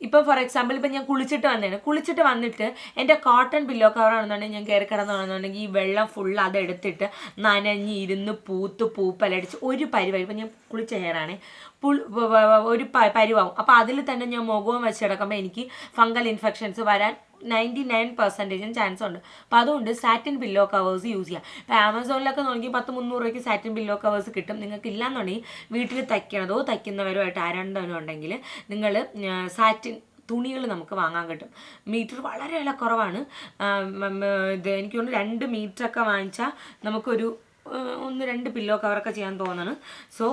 ഇപ്പം ഫോർ എക്സാമ്പിൾ ഇപ്പം ഞാൻ കുളിച്ചിട്ട് വന്നേനെ കുളിച്ചിട്ട് വന്നിട്ട് എന്റെ കോട്ടൺ ബില്ലോ കവറാണെന്നുണ്ടെങ്കിൽ ഞാൻ കയറി കിടന്നാണെന്നുണ്ടെങ്കിൽ ഈ വെള്ളം ഫുൾ അതെടുത്തിട്ട് നനഞ്ഞ് ഇരുന്ന് പൂത്ത് പൂപ്പലടിച്ച് ഒരു പരിവായി. ഇപ്പം ഞാൻ കുളിച്ച ഹെയറാണ് പുൾ ഒരു പരിവാവും. അപ്പോൾ അതിൽ തന്നെ ഞാൻ മുഖവും വെച്ച് കിടക്കുമ്പോൾ എനിക്ക് ഫംഗൽ ഇൻഫെക്ഷൻസ് വരാൻ നയന്റി നയൻ പെർസെന്റേജും ചാൻസ് ഉണ്ട് അപ്പോൾ അതുകൊണ്ട് സാറ്റിൻ പില്ലോ കവേഴ്സ് യൂസ് ചെയ്യാം. ഇപ്പോൾ ആമസോണിലൊക്കെ നോക്കി പത്ത് മുന്നൂറ് രൂപയ്ക്ക് സാറ്റിൻ പില്ലോ കവേഴ്സ് കിട്ടും. നിങ്ങൾക്ക് ഇല്ലാന്നുണ്ടെങ്കിൽ വീട്ടിൽ തയ്ക്കണതോ തയ്ക്കുന്നവരുമായിട്ട് ആരാണ്ടോ ഉണ്ടെങ്കിൽ നിങ്ങൾ സാറ്റിൻ തുണികൾ നമുക്ക് വാങ്ങാൻ കിട്ടും. മീറ്റർ വളരെ വില കുറവാണ്. ഇത് എനിക്ക് തോന്നുന്നു രണ്ട് മീറ്ററൊക്കെ വാങ്ങിച്ചാൽ നമുക്കൊരു ഒന്ന് രണ്ട് പില്ലോ കവറൊക്കെ ചെയ്യാൻ തോന്നുന്നു. സോ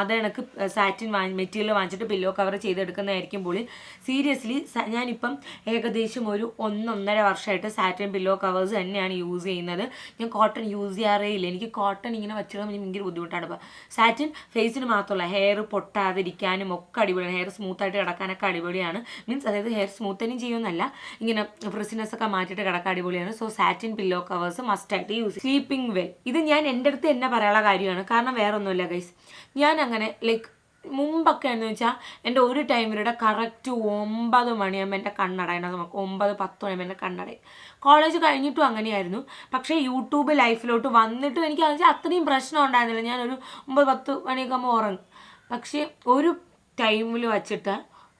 അത് എനിക്ക് സാറ്റിൻ വാങ്ങി മെറ്റീരിയൽ വാങ്ങിച്ചിട്ട് പില്ലോ കവർ ചെയ്തെടുക്കുന്നതായിരിക്കും പൊളി സീരിയസ്ലി ഞാനിപ്പം ഏകദേശം ഒരു ഒന്നൊന്നര വർഷമായിട്ട് സാറ്റിൻ പില്ലോ കവേഴ്സ് തന്നെയാണ് യൂസ് ചെയ്യുന്നത്. ഞാൻ കോട്ടൺ യൂസ് ചെയ്യാറേ ഇല്ല. എനിക്ക് കോട്ടൺ ഇങ്ങനെ വെച്ചിടാൻ ഭയങ്കര ബുദ്ധിമുട്ടാണ്. ഇപ്പം സാറ്റിൻ ഫേസിന് മാത്രമല്ല ഹെയർ പൊട്ടാതിരിക്കാനും ഒക്കെ അടിപൊളിയാണ്. ഹെയർ സ്മൂത്തായിട്ട് കിടക്കാനൊക്കെ അടിപൊളിയാണ്. മീൻസ് അതായത് ഹെയർ സ്മൂത്തനും ചെയ്യുമെന്നല്ല ഇങ്ങനെ ഫ്രിസിനെസ് ഒക്കെ മാറ്റിയിട്ട് കിടക്കാൻ അടിപൊളിയാണ്. സോ സാറ്റിൻ പില്ലോ കവേഴ്സ് മസ്റ്റായിട്ട് യൂസ് സ്ലീപ്പിംഗ് വെൽ ഇത് ഞാൻ എന്റെ അടുത്ത് എന്നെ പറയാനുള്ള കാര്യമാണ്. കാരണം വേറെ ഒന്നുമില്ല ഗൈസ് ഞാൻ അങ്ങനെ ലൈക്ക് മുമ്പൊക്കെ എന്ന് വെച്ചാൽ എന്റെ ഒരു ടൈമിലൂടെ കറക്റ്റ് ഒമ്പത് മണിയാകുമ്പോൾ എന്റെ കണ്ണടയണം നമുക്ക് ഒമ്പത് പത്ത് മണിയാകുമ്പോൾ എന്റെ കണ്ണടയും. കോളേജ് കഴിഞ്ഞിട്ടും അങ്ങനെയായിരുന്നു. പക്ഷേ യൂട്യൂബ് ലൈഫിലോട്ട് വന്നിട്ടും എനിക്ക് വെച്ചാൽ അത്രയും പ്രശ്നം ഉണ്ടായിരുന്നില്ല. ഞാനൊരു ഒമ്പത് പത്ത് മണിയൊക്കെ ആകുമ്പോൾ ഉറങ്ങും. പക്ഷേ ഒരു ടൈമിൽ വച്ചിട്ട്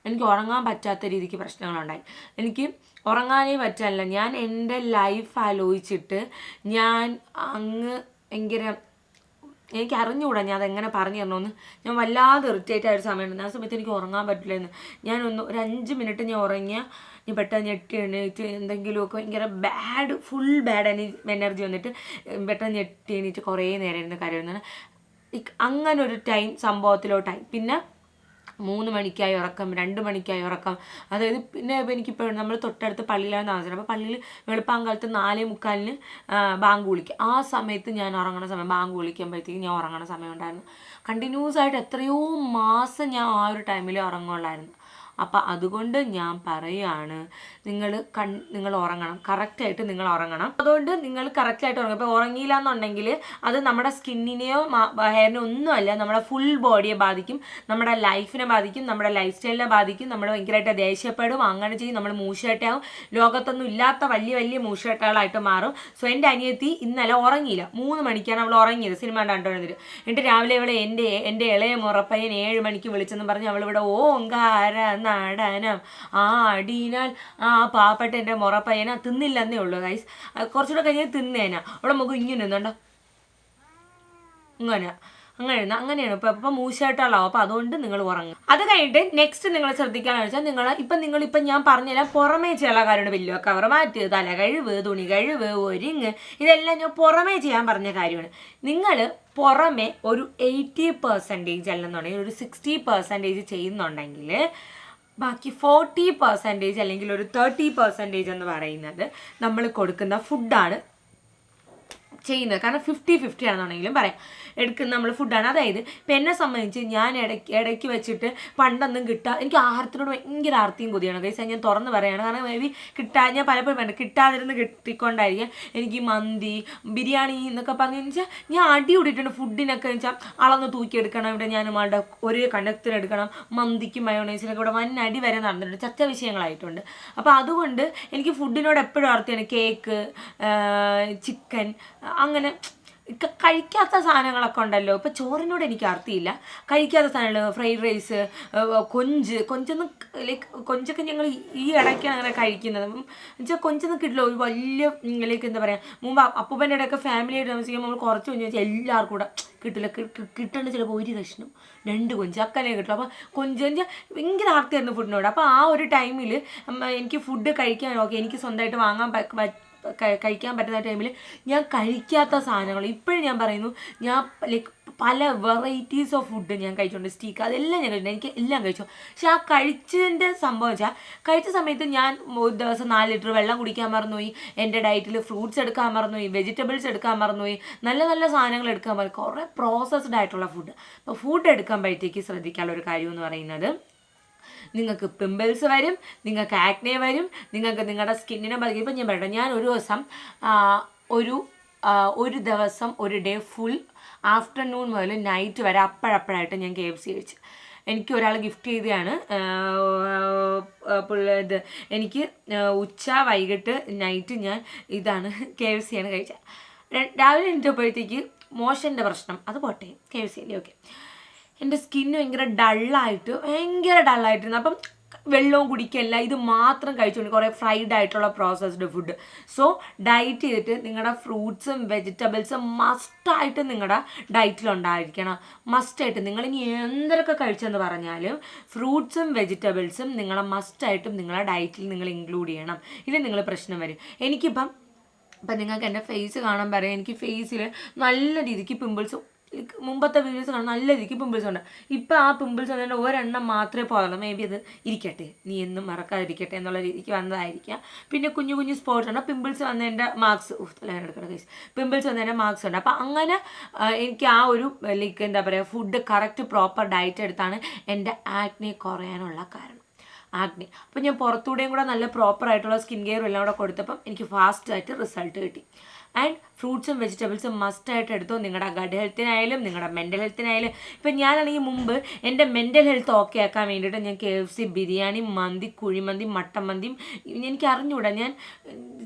എനിക്ക് ഉറങ്ങാൻ പറ്റാത്ത രീതിക്ക് പ്രശ്നങ്ങളുണ്ടായി. എനിക്ക് ഉറങ്ങാനേ പറ്റാനില്ല. ഞാൻ എന്റെ ലൈഫ് ആലോചിച്ചിട്ട് ഞാൻ അങ്ങ് ഭയങ്കര എനിക്ക് അറിഞ്ഞുകൂടാ ഞാൻ അതെങ്ങനെ പറഞ്ഞു തരണമെന്ന് ഞാൻ വല്ലാതെ ഇറിറ്റേറ്റ് ആയ ഒരു സമയമുണ്ട്. ആ സമയത്ത് എനിക്ക് ഉറങ്ങാൻ പറ്റില്ലായിരുന്നു. ഞാനൊന്ന് ഒരു അഞ്ച് മിനിറ്റ് ഞാൻ ഉറങ്ങിയ ഞാൻ പെട്ടെന്ന് ഞെട്ടി എണീറ്റ് എന്തെങ്കിലുമൊക്കെ ഭയങ്കര bad full bad any energy വന്നിട്ട് പെട്ടെന്ന് ഞെട്ടി എണീറ്റ് കുറേ നേരം ഇരുന്ന് കരയുന്നതാണ്. അങ്ങനെ ഒരു ടൈം സംഭവത്തിലോട്ടായി. പിന്നെ മൂന്ന് മണിക്കായി ഉറക്കം രണ്ട് മണിക്കായി ഉറക്കം. അതായത് പിന്നെ എനിക്കിപ്പോൾ നമ്മൾ തൊട്ടടുത്ത് പള്ളിയിലാണ് താമസിച്ചത് അപ്പോൾ പള്ളിയിൽ വെളുപ്പാങ്കാലത്ത് നാലേ മുക്കാലിന് ബാങ്ക് വിളിക്കും. ആ സമയത്ത് ഞാൻ ഉറങ്ങണ സമയം ബാങ്ക് വിളിക്കുമ്പോഴത്തേക്ക് ഞാൻ ഉറങ്ങണ സമയം ഉണ്ടായിരുന്നു. കണ്ടിന്യൂസ് ആയിട്ട് എത്രയോ മാസം ഞാൻ ആ ഒരു ടൈമിൽ ഉറങ്ങുള്ളായിരുന്നു അപ്പം അതുകൊണ്ട് ഞാൻ പറയുകയാണ് നിങ്ങൾ കൺ നിങ്ങൾ ഉറങ്ങണം. കറക്റ്റായിട്ട് നിങ്ങൾ ഉറങ്ങണം. അതുകൊണ്ട് നിങ്ങൾ കറക്റ്റായിട്ട് ഉറങ്ങും ഇപ്പോൾ ഉറങ്ങിയില്ല എന്നുണ്ടെങ്കിൽ അത് നമ്മുടെ സ്കിന്നിനെയോ ഹെയറിനെയോ ഒന്നുമല്ല നമ്മുടെ ഫുൾ ബോഡിയെ ബാധിക്കും. നമ്മുടെ ലൈഫിനെ ബാധിക്കും. നമ്മുടെ ലൈഫ് സ്റ്റൈലിനെ ബാധിക്കും. നമ്മൾ ഭയങ്കരമായിട്ട് ദേഷ്യപ്പെടും. അങ്ങനെ ചെയ്യും. നമ്മൾ മൂശേട്ടയാവും ലോകത്തൊന്നും ഇല്ലാത്ത വലിയ വലിയ മൂശേട്ടകളായിട്ട് മാറും. സോ എന്റെ അനിയത്തി ഇന്നലെ ഉറങ്ങിയില്ല. മൂന്ന് മണിക്കാണ് അവൾ ഉറങ്ങിയത്. സിനിമ കണ്ടുകൊണ്ടിരുന്നത് എന്നിട്ട് രാവിലെ ഇവിടെ എന്റെ എന്റെ ഇളയ മുറപ്പയ്യൻ ഏഴ് മണിക്ക് വിളിച്ചെന്ന് പറഞ്ഞ് അവളിവിടെ ഓങ്കാര നടനം. ആടിനാൽ ആ പാവപ്പെട്ട എന്റെ മുറപ്പയ്യന. തിന്നില്ലെന്നേ ഉള്ളൂ ഗൈസ് കുറച്ചുകൂടെ കഴിഞ്ഞാൽ തിന്നേന. അവിടെ മുഖം ഇങ്ങനെ നിന്നുണ്ടോ. ഇങ്ങനെ. അങ്ങനെയാണ് അങ്ങനെയാണ്. ഇപ്പം ഇപ്പം മൂശായിട്ടുള്ളാവും അപ്പം അതുകൊണ്ട് നിങ്ങൾ ഉറങ്ങും. അത് കഴിഞ്ഞിട്ട് നെക്സ്റ്റ് നിങ്ങൾ ശ്രദ്ധിക്കാന്ന് വെച്ചാൽ നിങ്ങൾ ഇപ്പം നിങ്ങളിപ്പം ഞാൻ പറഞ്ഞുതരാം. പുറമേ ചില കാര്യമുണ്ട് വലിയ കവർ മാറ്റ് തല കഴിവ് തുണി കഴിവ് ഒരുങ്ങ്. ഇതെല്ലാം ഞാൻ പുറമേ ചെയ്യാൻ പറഞ്ഞ കാര്യമാണ്. നിങ്ങൾ പുറമെ ഒരു എയ്റ്റി പെർസെന്റേജ് അല്ലെന്നുണ്ടെങ്കിൽ ഒരു സിക്സ്റ്റി പെർസെന്റേജ് ചെയ്യുന്നുണ്ടെങ്കിൽ ബാക്കി ഫോർട്ടി പെർസെന്റേജ് അല്ലെങ്കിൽ ഒരു തേർട്ടി പെർസെന്റേജ് എന്ന് പറയുന്നത് നമ്മൾ കൊടുക്കുന്ന ഫുഡാണ് ചെയ്യുന്നത്. കാരണം ഫിഫ്റ്റി ഫിഫ്റ്റി ആണെന്നുണ്ടെങ്കിലും പറയാം. എടുക്കുന്ന നമ്മൾ ഫുഡാണ് അതായത് ഇപ്പം എന്നെ സംബന്ധിച്ച് ഞാൻ ഇടയ്ക്ക് ഇടയ്ക്ക് വെച്ചിട്ട് പണ്ടൊന്നും കിട്ടാ എനിക്ക് ആഹാരത്തിനോട് ഭയങ്കര ആർത്തിയും കൊതിയാണ്. കൈസ് ഞാൻ തുറന്ന് പറയുകയാണ് കാരണം മേ ബി കിട്ടാ ഞാൻ പലപ്പോഴും വേണ്ട കിട്ടാതിരുന്ന് കിട്ടിക്കൊണ്ടായിരിക്കും. എനിക്ക് മന്തി ബിരിയാണി എന്നൊക്കെ പറഞ്ഞു വെച്ചാൽ ഞാൻ അടി കൂടിയിട്ടുണ്ട് ഫുഡിനൊക്കെ വെച്ചാൽ അളന്ന് തൂക്കിയെടുക്കണം. ഇവിടെ ഞാൻ മാളുടെ ഒരേ കണ്ടക്ടറെടുക്കണം മന്തിക്കും മയോണൈസിനൊക്കെ ഇവിടെ വൻ അടി വരെ നടന്നിട്ടുണ്ട്. ചർച്ച വിഷയങ്ങളായിട്ടുണ്ട്. അപ്പോൾ അതുകൊണ്ട് എനിക്ക് ഫുഡിനോട് എപ്പോഴും ആർത്തിയാണ്. കേക്ക് ചിക്കൻ അങ്ങനെ കഴിക്കാത്ത സാധനങ്ങളൊക്കെ ഉണ്ടല്ലോ. ഇപ്പം ചോറിനോട് എനിക്ക് അർത്ഥമില്ല കഴിക്കാത്ത സാധനങ്ങൾ ഫ്രൈഡ് റൈസ് കൊഞ്ച്. കൊഞ്ചൊന്നും ലൈക്ക് കൊഞ്ചൊക്കെ ഞങ്ങൾ ഈ ഇടയ്ക്കാണ് അങ്ങനെ കഴിക്കുന്നത്. വെച്ചാൽ കൊഞ്ചൊന്നും കിട്ടില്ല. ഒരു വലിയ ലൈക്ക് എന്താ പറയുക മുമ്പ് അപ്പൂപ്പന്റെ ഒക്കെ ഫാമിലി ആയിട്ട് താമസിക്കുമ്പോൾ നമ്മൾ കുറച്ച് കൊഞ്ച് വെച്ചാൽ എല്ലാവർക്കും കൂടെ കിട്ടില്ല. കിട്ടേണ്ട ചിലപ്പോൾ ഒരു കഷ്ണം. രണ്ട് കൊഞ്ച്. അക്കനെ കിട്ടും അപ്പോൾ കൊഞ്ച് വെച്ചാൽ ഭയങ്കര ആർത്തിയായിരുന്നു ഫുഡിനോട് അപ്പോൾ ആ ഒരു ടൈമിൽ എനിക്ക് ഫുഡ് കഴിക്കാൻ ഓക്കെ. എനിക്ക് സ്വന്തമായിട്ട് വാങ്ങാൻ കഴിക്കാൻ പറ്റുന്ന ടൈമിൽ ഞാൻ കഴിക്കാത്ത സാധനങ്ങൾ. ഇപ്പോഴും ഞാൻ പറയുന്നു ഞാൻ ലൈക്ക് പല വെറൈറ്റീസ് ഓഫ് ഫുഡ് ഞാൻ കഴിച്ചിട്ടുണ്ട്. സ്റ്റീക്ക് അതെല്ലാം ഞാൻ കഴിച്ചിട്ടുണ്ട്. എനിക്ക് എല്ലാം കഴിച്ചു. പക്ഷെ ആ കഴിച്ചതിന്റെ സംഭവം വെച്ചാൽ കഴിച്ച സമയത്ത് ഞാൻ ഒരു ദിവസം നാല് ലിറ്റർ വെള്ളം കുടിക്കാൻ മറന്നുപോയി. എന്റെ ഡയറ്റിൽ ഫ്രൂട്ട്സ് എടുക്കാൻ മറന്നുപോയി. വെജിറ്റബിൾസ് എടുക്കാൻ മറന്നുപോയി. നല്ല നല്ല സാധനങ്ങൾ എടുക്കാൻ മറന്നു കുറേ പ്രോസസ്ഡ് ആയിട്ടുള്ള ഫുഡ് അപ്പോൾ ഫുഡ് എടുക്കുമ്പോഴത്തേക്ക് ശ്രദ്ധിക്കാനുള്ള ഒരു കാര്യം എന്ന് പറയുന്നത് നിങ്ങൾക്ക് പിമ്പിൾസ് വരും നിങ്ങൾക്ക് ആക്നെ വരും നിങ്ങൾക്ക് നിങ്ങളുടെ സ്കിന്നിനെ ബാധിക്കും ഇപ്പം ഞാൻ പറയട്ടെ ഞാൻ ഒരു ദിവസം ഒരു ഒരു ദിവസം ഒരു ഡേ ഫുൾ ആഫ്റ്റർനൂൺ മുതൽ നൈറ്റ് വരെ അപ്പോഴപ്പോഴായിട്ട് ഞാൻ കെ എഫ് സി കഴിച്ചു. എനിക്ക് ഒരാൾ ഗിഫ്റ്റ് ചെയ്തതാണ്. ഇത് എനിക്ക് ഉച്ച വൈകിട്ട് നൈറ്റ് ഞാൻ ഇതാണ് കെ എഫ് സിയാണ് കഴിച്ചത്. രാവിലെ എണീറ്റപ്പോഴത്തേക്ക് മോശന്റെ പ്രശ്നം അത് പോട്ടെ കെ എഫ് സി അല്ലേ ഓക്കെ എന്റെ സ്കിന്ന് ഭയങ്കര ഡള്ളായിട്ട് ഭയങ്കര ഡള്ളായിട്ടിരുന്നു അപ്പം വെള്ളവും കുടിക്കല്ല ഇത് മാത്രം കഴിച്ചുകൊണ്ട് കുറേ ഫ്രൈഡ് ആയിട്ടുള്ള പ്രോസസ്ഡ് ഫുഡ് സോ ഡയറ്റ് ചെയ്തിട്ട് നിങ്ങളുടെ ഫ്രൂട്ട്സും വെജിറ്റബിൾസും മസ്റ്റായിട്ട് നിങ്ങളുടെ ഡയറ്റിൽ ഉണ്ടായിരിക്കണം. മസ്റ്റായിട്ട് നിങ്ങൾ ഇനി എന്തൊക്കെ കഴിച്ചെന്ന് പറഞ്ഞാലും ഫ്രൂട്ട്സും വെജിറ്റബിൾസും നിങ്ങളെ മസ്റ്റായിട്ടും നിങ്ങളുടെ ഡയറ്റിൽ നിങ്ങൾ ഇൻക്ലൂഡ് ചെയ്യണം. ഇനി നിങ്ങൾ പ്രശ്നം വരും. എനിക്കിപ്പം ഇപ്പം നിങ്ങൾക്ക് എന്റെ ഫേസ് കാണാൻ പറയാം. എനിക്ക് ഫേസിൽ നല്ല രീതിക്ക് പിമ്പിൾസ് മുമ്പത്തെ വീഡിയോസ് കാണാൻ നല്ല രീതിക്ക് പിമ്പിൾസ് ഉണ്ട്. ഇപ്പം ആ പിമ്പിൾസ് വന്നതിന്റെ ഒരെണ്ണം മാത്രമേ പോകാറുള്ളൂ. മേ ബി അത് ഇരിക്കട്ടെ. നീ എന്നും മറക്കാതിരിക്കട്ടെ എന്നുള്ള രീതിക്ക് വന്നതായിരിക്കാം. പിന്നെ കുഞ്ഞു കുഞ്ഞു സ്പോട്ട് ഉണ്ട്. പിമ്പിൾസ് വന്നതിന്റെ മാർക്സ് എടുക്കണം കേസ് പിമ്പിൾസ് വന്നതിന്റെ മാർക്സ് ഉണ്ട്. അപ്പം അങ്ങനെ എനിക്ക് ആ ഒരു ലൈക്ക് എന്താ പറയുക ഫുഡ് കറക്റ്റ് പ്രോപ്പർ ഡയറ്റ് എടുത്താണ് എന്റെ ആക്നെ കുറയാനുള്ള കാരണം. ആഗ്നി. അപ്പം ഞാൻ പുറത്തൂടെയും കൂടെ നല്ല പ്രോപ്പറായിട്ടുള്ള സ്കിൻ കെയറും എല്ലാം കൂടെ കൊടുത്തപ്പം എനിക്ക് ഫാസ്റ്റായിട്ട് റിസൾട്ട് കിട്ടി. ആൻഡ് ഫ്രൂട്ട്സും വെജിറ്റബിൾസും മസ്റ്റായിട്ട് എടുത്തോ. നിങ്ങളുടെ ഗഡ് ഹെൽത്തിനായാലും നിങ്ങളുടെ മെന്റൽ ഹെൽത്തിനായാലും ഇപ്പം ഞാനാണെങ്കിൽ മുമ്പ് എന്റെ മെന്റൽ ഹെൽത്ത് ഓക്കെ ആക്കാൻ വേണ്ടിയിട്ട് ഞാൻ കെ എഫ് സി ബിരിയാണി മന്തി കുഴിമന്തി മട്ടൻ മന്തിയും എനിക്ക് അറിഞ്ഞുകൂടാ ഞാൻ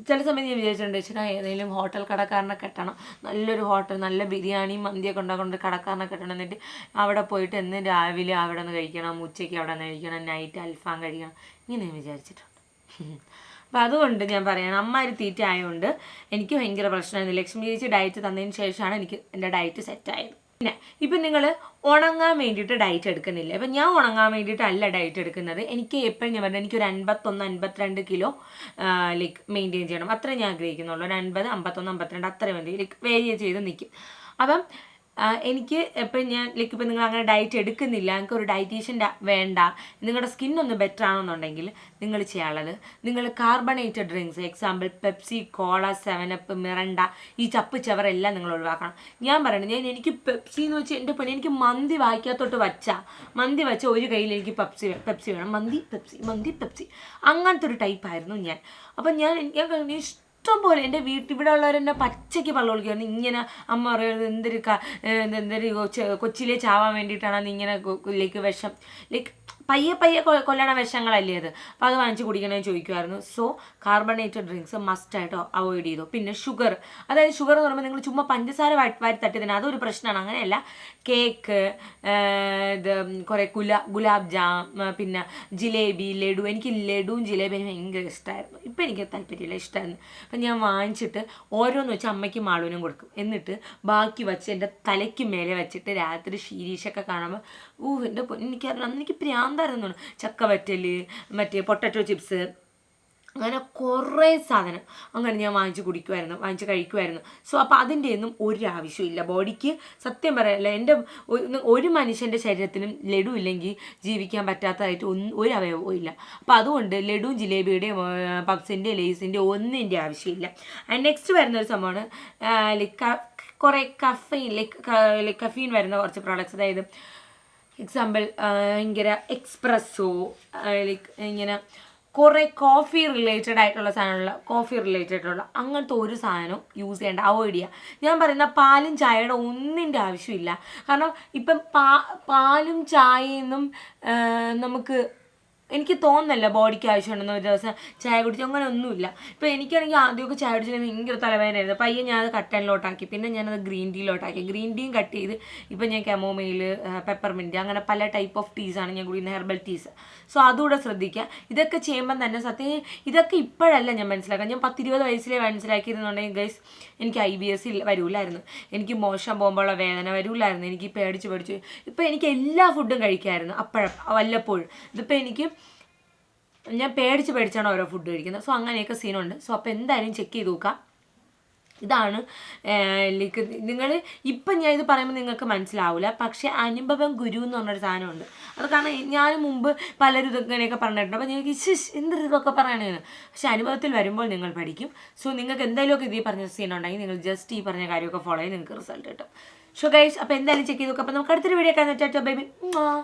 ചില സമയത്ത് ഞാൻ വിചാരിച്ചിട്ടുണ്ട് ചേട്ടാ ഏതെങ്കിലും ഹോട്ടൽ കടക്കാരനെ കെട്ടണം. നല്ലൊരു ഹോട്ടൽ നല്ല ബിരിയാണി മന്തിയൊക്കെ ഉണ്ടാക്കൊണ്ട് കടക്കാരനെ കെട്ടണം എന്നിട്ട് അവിടെ പോയിട്ട് എന്ന് രാവിലെ അവിടെ നിന്ന് കഴിക്കണം ഉച്ചയ്ക്ക് അവിടെ നിന്ന് കഴിക്കണം നൈറ്റ് അൽഫാം കഴിക്കണം. ഇങ്ങനെ ഞാൻ വിചാരിച്ചിട്ടുണ്ട്. അപ്പം അതുകൊണ്ട് ഞാൻ പറയണം അമ്മ ഒരു തീറ്റ ആയതുകൊണ്ട് എനിക്ക് ഭയങ്കര പ്രശ്നമായിരുന്നു ലക്ഷ്മി ചേച്ചി ഡയറ്റ് തന്നതിന് ശേഷമാണ് എനിക്ക് എന്റെ ഡയറ്റ് സെറ്റായത് പിന്നെ ഇപ്പം നിങ്ങൾ ഉണങ്ങാൻ വേണ്ടിയിട്ട് ഡയറ്റ് എടുക്കുന്നില്ല? അപ്പം ഞാൻ ഉണങ്ങാൻ വേണ്ടിയിട്ടല്ല ഡയറ്റ് എടുക്കുന്നത്. എനിക്ക് എപ്പോഴും ഞാൻ പറഞ്ഞത് എനിക്കൊരു അൻപത്തൊന്ന് അൻപത്തിരണ്ട് കിലോ ലൈക്ക് മെയിന്റെയിൻ ചെയ്യണം. അത്രേ ഞാൻ ആഗ്രഹിക്കുന്നുള്ളൂ. ഒരു അൻപത് അമ്പത്തൊന്ന് അമ്പത്തിരണ്ട് അത്ര മതി. ലൈക്ക് വേരിയ ചെയ്ത് നിൽക്കും അപ്പം എനിക്ക് ഇപ്പം ഞാൻ ലൈക്ക് ഇപ്പം നിങ്ങൾ അങ്ങനെ ഡയറ്റ് എടുക്കുന്നില്ല നിങ്ങൾക്ക് ഒരു ഡയറ്റീഷ്യൻ വേണ്ട നിങ്ങളുടെ സ്കിൻ ഒന്ന് ബെറ്റർ ആണെന്നുണ്ടെങ്കിൽ നിങ്ങൾ ചെയ്യാനുള്ളത് നിങ്ങൾ carbonated drinks example Pepsi cola seven up Mirinda ഈ ചപ്പ് ചവറെല്ലാം നിങ്ങൾ ഒഴിവാക്കണം. ഞാൻ പറയണത് ഞാൻ എനിക്ക് പെപ്സി എന്ന് വെച്ചാൽ എന്റെ പണി എനിക്ക് മന്തി വായിക്കാത്തോട്ട് വച്ച മന്തി വച്ച ഒരു കയ്യിൽ എനിക്ക് പെപ്സി പെപ്സി വേണം. മന്തി പെപ്സി മന്തി പെപ്സി അങ്ങനത്തെ ഒരു ടൈപ്പായിരുന്നു ഞാൻ. അപ്പം ഞാൻ ഞാൻ ഇഷ്ടം പോലെ എന്റെ വീട്ടിൽ ഇവിടെ ഉള്ളവരെന്നെ പച്ചയ്ക്ക് പള്ള വിളിക്കുമായിരുന്നു ഇങ്ങനെ അമ്മ പറയുന്നത് എന്തൊരു എന്തൊരു കൊച്ച് കൊച്ചിലെ ചാവാൻ വേണ്ടിയിട്ടാണ് ഇങ്ങനെ ലൈക്ക് വിഷം. ലൈക്ക് പയ്യെ പയ്യെ കൊല്ലണ വിഷങ്ങളല്ലേ അത് അപ്പോൾ അത് വാങ്ങിച്ച് കുടിക്കണമെന്ന് ചോദിക്കുമായിരുന്നു സോ കാർബണേറ്റഡ് ഡ്രിങ്ക്സ് മസ്റ്റായിട്ട് അവോയ്ഡ് ചെയ്തു. പിന്നെ ഷുഗർ അതായത് ഷുഗർ എന്ന് പറയുമ്പോൾ നിങ്ങൾ ചുമ്മാ പഞ്ചസാര വാരി തട്ടിയതിന് അതൊരു പ്രശ്നമാണ്. അങ്ങനെയല്ല. കേക്ക് ഇത് കുറേ കുല ഗുലാബ് ജാം പിന്നെ ജിലേബി ലഡു. എനിക്ക് ലഡുവും ജിലേബിയും ഭയങ്കര ഇഷ്ടമായിരുന്നു ഇപ്പം എനിക്ക് താല്പര്യമില്ല. ഇഷ്ടമായിരുന്നു അപ്പം ഞാൻ വാങ്ങിച്ചിട്ട് ഓരോന്ന് വെച്ച് അമ്മയ്ക്കും മാളൂനും കൊടുക്കും. എന്നിട്ട് ബാക്കി വെച്ച് എന്റെ തലയ്ക്ക് മേലെ വെച്ചിട്ട് രാത്രി ശീരീഷൊക്കെ കാണുമ്പോൾ ഊ എന്റെ പൊന്ന് എനിക്കറിയാം അന്ന് എനിക്ക് പ്രാന്തായിരുന്നു ചക്ക വറ്റൽ മറ്റേ പൊട്ടറ്റോ ചിപ്സ് അങ്ങനെ കുറേ സാധനം അങ്ങനെ ഞാൻ വാങ്ങിച്ച് കുടിക്കുമായിരുന്നു വാങ്ങിച്ച് കഴിക്കുമായിരുന്നു സോ അപ്പോൾ അതിന്റെ ഒന്നും ഒരു ആവശ്യമില്ല ബോഡിക്ക് സത്യം പറയല്ല എന്റെ ഒരു- മനുഷ്യന്റെ ശരീരത്തിനും ലഡു ഇല്ലെങ്കിൽ ജീവിക്കാൻ പറ്റാത്തതായിട്ട് ഒന്നും ഒരു അവയവവും ഇല്ല. അപ്പോൾ അതുകൊണ്ട് ലഡുവും ജിലേബിയുടെയും പപ്സിന്റെ ലേസിന്റെ ഒന്നിന്റെ ആവശ്യമില്ല. ആൻഡ് നെക്സ്റ്റ് വരുന്ന ഒരു സംഭവമാണ് ലൈക്ക് കുറേ കഫീൻ ലൈക്ക് ലൈക്ക് കഫീൻ വരുന്ന കുറച്ച് പ്രോഡക്റ്റ്സ് അതായത് എക്സാമ്പിൾ ഭയങ്കര എക്സ്പ്രസ്സോ ലൈക്ക് ഇങ്ങനെ കുറേ കോഫി റിലേറ്റഡ് ആയിട്ടുള്ള സാധനമുള്ള കോഫി റിലേറ്റഡ് ഉള്ള അങ്ങനത്തെ ഒരു സാധനവും യൂസ് ചെയ്യേണ്ട. അവോയ്ഡ് ചെയ്യുക ഞാൻ പറയുന്ന പാലും ചായയുടെ ഒന്നിന്റെ ആവശ്യമില്ല. കാരണം ഇപ്പം പാ പാലും ചായയൊന്നും നമുക്ക് എനിക്ക് തോന്നുന്നില്ല ബോഡിക്ക് ആവശ്യമുണ്ടെന്ന് ഒരു ദിവസം ചായ കുടിച്ചു അങ്ങനെ ഒന്നുമില്ല. ഇപ്പം എനിക്കാണെങ്കിൽ ആദ്യമൊക്കെ ചായ കുടിച്ചാൽ ഭയങ്കര തലവേദനയായിരുന്നു. പയ്യെ ഞാൻ അത് കട്ടനിലോട്ടാക്കി. പിന്നെ ഞാനത് ഗ്രീൻ ടീയിലോട്ടാക്കി. ഗ്രീൻ ടീയും കട്ട് ചെയ്ത് ഇപ്പം ഞാൻ കെമോമെയിൽ പെപ്പർമിന്റ് അങ്ങനെ പല ടൈപ്പ് ഓഫ് ടീസാണ് ഞാൻ കുടിക്കുന്ന ഹെർബൽ ടീസ് സോ അതുകൂടെ ശ്രദ്ധിക്കുക. ഇതൊക്കെ ചെയ്യുമ്പം തന്നെ സത്യം ഇതൊക്കെ ഇപ്പോഴല്ല ഞാൻ മനസ്സിലാക്കുക ഞാൻ പത്തിരുപത് വയസ്സിലേ മനസ്സിലാക്കിയിരുന്നുണ്ടെങ്കിൽ ഗൈസ് എനിക്ക് ഐ ബി എസ് വരൂലായിരുന്നു എനിക്ക് മോശം പോകുമ്പോഴുള്ള വേദന വരൂലായിരുന്നു എനിക്ക് പേടിച്ച് പേടിച്ച് ഇപ്പം എനിക്ക് എല്ലാ ഫുഡും കഴിക്കാമായിരുന്നു അപ്പോഴും വല്ലപ്പോഴും. ഇതിപ്പോൾ എനിക്ക് ഞാൻ പേടിച്ച് പേടിച്ചാണ് ഓരോ ഫുഡ് കഴിക്കുന്നത്. സോ അങ്ങനെയൊക്കെ സീനുണ്ട് സോ അപ്പോൾ എന്തായാലും ചെക്ക് ചെയ്ത് നോക്കാം. ഇതാണ് ലൈക്ക് നിങ്ങൾ ഇപ്പം ഞാൻ ഇത് പറയുമ്പോൾ നിങ്ങൾക്ക് മനസ്സിലാവില്ല പക്ഷേ അനുഭവം ഗുരു എന്ന് പറഞ്ഞൊരു സാധനമുണ്ട്. അത് കാരണം ഞാൻ മുമ്പ് പലരും ഇതൊക്കെയൊക്കെ പറഞ്ഞിട്ടുണ്ട്. അപ്പോൾ നിങ്ങൾക്ക് എന്ത് ഇതൊക്കെ പറയണേന്ന് പക്ഷേ അനുഭവത്തിൽ വരുമ്പോൾ നിങ്ങൾ പഠിക്കും. സോ നിങ്ങൾക്ക് എന്തെങ്കിലുമൊക്കെ ഇതേ പറഞ്ഞ സീൻ ഉണ്ടെങ്കിൽ നിങ്ങൾ ജസ്റ്റ് ഈ പറഞ്ഞ കാര്യമൊക്കെ ഫോളോ ചെയ്ത് നിങ്ങൾക്ക് റിസൾട്ട് കിട്ടും. ഷോ ഗൈസ് അപ്പോൾ എന്തായാലും ചെക്ക് ചെയ്ത് നോക്കാം. അപ്പോൾ നമുക്ക് അടുത്തൊരു വീഡിയോ കാണാൻ ചാറ്റോ ബൈബി